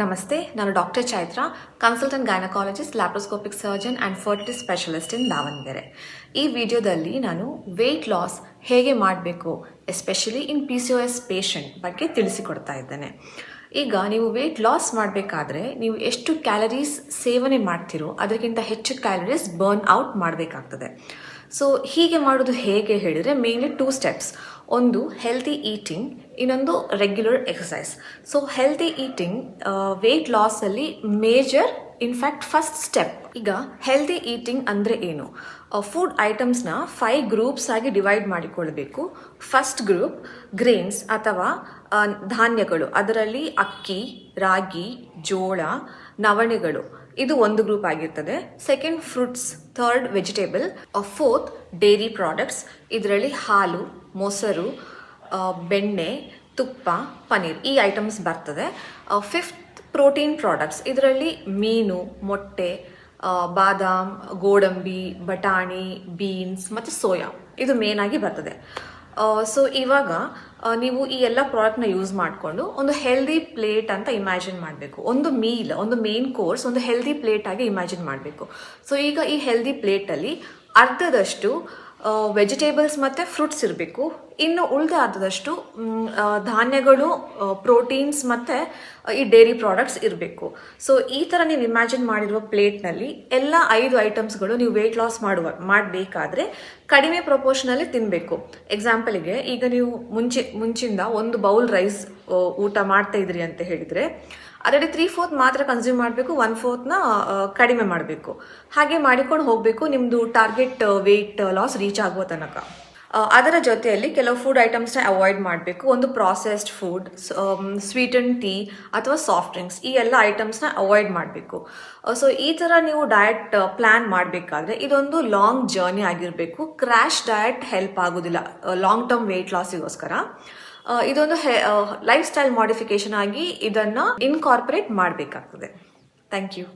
ನಮಸ್ತೆ, ನಾನು doctor Chaitra, consultant gynaecologist, laparoscopic surgeon and fertility specialist in Davanagere. ಈ ವಿಡಿಯೋದಲ್ಲಿ ನಾನು ವೆಯ್ಟ್ ಲಾಸ್ ಹೇಗೆ ಮಾಡಬೇಕು especially in P C O S patient ಬಗ್ಗೆ ತಿಳಿಸಿಕೊಡ್ತಾ ಇದ್ದೇನೆ. ಈಗ ನೀವು ವೆಯ್ಟ್ ಲಾಸ್ ಮಾಡಬೇಕಾದ್ರೆ ನೀವು ಎಷ್ಟು ಕ್ಯಾಲರೀಸ್ ಸೇವನೆ ಮಾಡ್ತೀರೋ, ಅದಕ್ಕಿಂತ ಹೆಚ್ಚು ಕ್ಯಾಲರೀಸ್ ಬರ್ನ್ ಔಟ್ ಮಾಡಬೇಕಾಗ್ತದೆ. ಸೊ ಹೀಗೆ ಮಾಡೋದು ಹೇಗೆ ಹೇಳಿದರೆ ಮೇನ್ಲಿ ಟೂ ಸ್ಟೆಪ್ಸ್ ಒಂದು ಹೆಲ್ತಿ ಈಟಿಂಗ್ ಇನ್ನೊಂದು regular exercise so healthy eating weight ಲಾಸಲ್ಲಿ major in fact first step ಈಗ ಹೆಲ್ದಿ ಈಟಿಂಗ್ ಅಂದರೆ ಏನು? ಫುಡ್ ಐಟಮ್ಸ್ನ ಫೈವ್ ಗ್ರೂಪ್ಸ್ ಆಗಿ ಡಿವೈಡ್ ಮಾಡಿಕೊಳ್ಬೇಕು. ಫಸ್ಟ್ ಗ್ರೂಪ್ ಗ್ರೇನ್ಸ್ ಅಥವಾ ಧಾನ್ಯಗಳು. ಅದರಲ್ಲಿ ಅಕ್ಕಿ, ರಾಗಿ, ಜೋಳ, ನವಣೆಗಳು. ಇದು ಒಂದು ಗ್ರೂಪ್ ಆಗಿರ್ತದೆ. Second fruits third vegetable fourth dairy products ಇದರಲ್ಲಿ ಹಾಲು, ಮೊಸರು ಬೆಣ್ಣೆ, ತುಪ್ಪ, ಪನೀರ್ ಈ ಐಟಮ್ಸ್ ಬರ್ತದೆ. ಫಿಫ್ತ್ ಪ್ರೋಟೀನ್ ಪ್ರಾಡಕ್ಟ್ಸ್ ಇದರಲ್ಲಿ ಮೀನು, ಮೊಟ್ಟೆ ಬಾದಾಮ್, ಗೋಡಂಬಿ, ಬಟಾಣಿ, ಬೀನ್ಸ್ ಮತ್ತು ಸೋಯಾ. ಇದು ಮೇನ್ ಆಗಿ ಬರ್ತದೆ. ಸೊ ಇವಾಗ ನೀವು ಈ ಎಲ್ಲ ಪ್ರಾಡಕ್ಟ್ನ ಯೂಸ್ ಮಾಡಿಕೊಂಡು ಒಂದು ಹೆಲ್ದಿ ಪ್ಲೇಟ್ ಅಂತ ಇಮ್ಯಾಜಿನ್ ಮಾಡಬೇಕು. ಒಂದು ಮೀಲ್ ಒಂದು ಮೇನ್ ಕೋರ್ಸ್ ಒಂದು ಹೆಲ್ದಿ ಪ್ಲೇಟ್ ಆಗಿ ಇಮ್ಯಾಜಿನ್ ಮಾಡಬೇಕು. ಸೊ ಈಗ ಈ ಹೆಲ್ದಿ ಪ್ಲೇಟಲ್ಲಿ ಅರ್ಧದಷ್ಟು ವೆಜಿಟೇಬಲ್ಸ್ ಮತ್ತು ಫ್ರೂಟ್ಸ್ ಇರಬೇಕು. ಇನ್ನು ಉಳಿದ ಅರ್ಧದಷ್ಟು ಧಾನ್ಯಗಳು ಪ್ರೋಟೀನ್ಸ್ ಮತ್ತು ಈ ಡೈರಿ ಪ್ರಾಡಕ್ಟ್ಸ್ ಇರಬೇಕು. ಸೊ ಈ ಥರ ನೀವು ಇಮ್ಯಾಜಿನ್ ಮಾಡಿರುವ ಪ್ಲೇಟ್ನಲ್ಲಿ ಎಲ್ಲ ಐದು ಐಟಮ್ಸ್ಗಳು ನೀವು ವೆಯ್ಟ್ ಲಾಸ್ ಮಾಡುವ, ಮಾಡಬೇಕಾದ್ರೆ ಕಡಿಮೆ ಪ್ರಪೋರ್ಷನಲ್ಲಿ ತಿನ್ನಬೇಕು ಎಕ್ಸಾಂಪಲಿಗೆ ಈಗ ನೀವು ಮುಂಚೆ, ಮುಂಚಿಂದ ಒಂದು ಬೌಲ್ ರೈಸ್ ಊಟ ಮಾಡ್ತಾ ಇದ್ರಿ ಅಂತ ಹೇಳಿದರೆ ಅದರಲ್ಲಿ ತ್ರೀ ಫೋರ್ತ್ ಮಾತ್ರ ಕನ್ಸ್ಯೂಮ್ ಮಾಡಬೇಕು ಒನ್ ಫೋರ್ತ್ನ ಕಡಿಮೆ ಮಾಡಬೇಕು. ಹಾಗೆ ಮಾಡಿಕೊಂಡು ಹೋಗಬೇಕು ನಿಮ್ಮದು ಟಾರ್ಗೆಟ್ ವೆಯ್ಟ್ ಲಾಸ್ ರೀಚ್ ಆಗುವ ತನಕ. ಅದರ ಜೊತೆಯಲ್ಲಿ ಕೆಲವು ಫುಡ್ ಐಟಮ್ಸ್ನ ಅವಾಯ್ಡ್ ಮಾಡಬೇಕು. ಒಂದು processed food sweet and tea ಅಥವಾ ಸಾಫ್ಟ್ ಡ್ರಿಂಕ್ಸ್ ಈ ಎಲ್ಲ ಐಟಮ್ಸ್ನ ಅವಾಯ್ಡ್ ಮಾಡಬೇಕು. ಸೊ ಈ ಥರ ನೀವು ಡಯಟ್ ಪ್ಲ್ಯಾನ್ ಮಾಡಬೇಕಾದ್ರೆ ಇದೊಂದು ಲಾಂಗ್ ಜರ್ನಿ ಆಗಿರಬೇಕು. ಕ್ರ್ಯಾಶ್ ಡಯಟ್ ಹೆಲ್ಪ್ ಆಗೋದಿಲ್ಲ ಲಾಂಗ್ ಟರ್ಮ್ ವೆಯ್ಟ್ ಲಾಸಿಗೋಸ್ಕರ ಇದೊಂದು ಲೈಫ್ ಸ್ಟೈಲ್ ಮಾಡಿಫಿಕೇಶನ್ ಆಗಿ ಇದನ್ನು ಇನ್ಕಾರ್ಪೊರೇಟ್ ಮಾಡಬೇಕಾಗ್ತದೆ. Thank you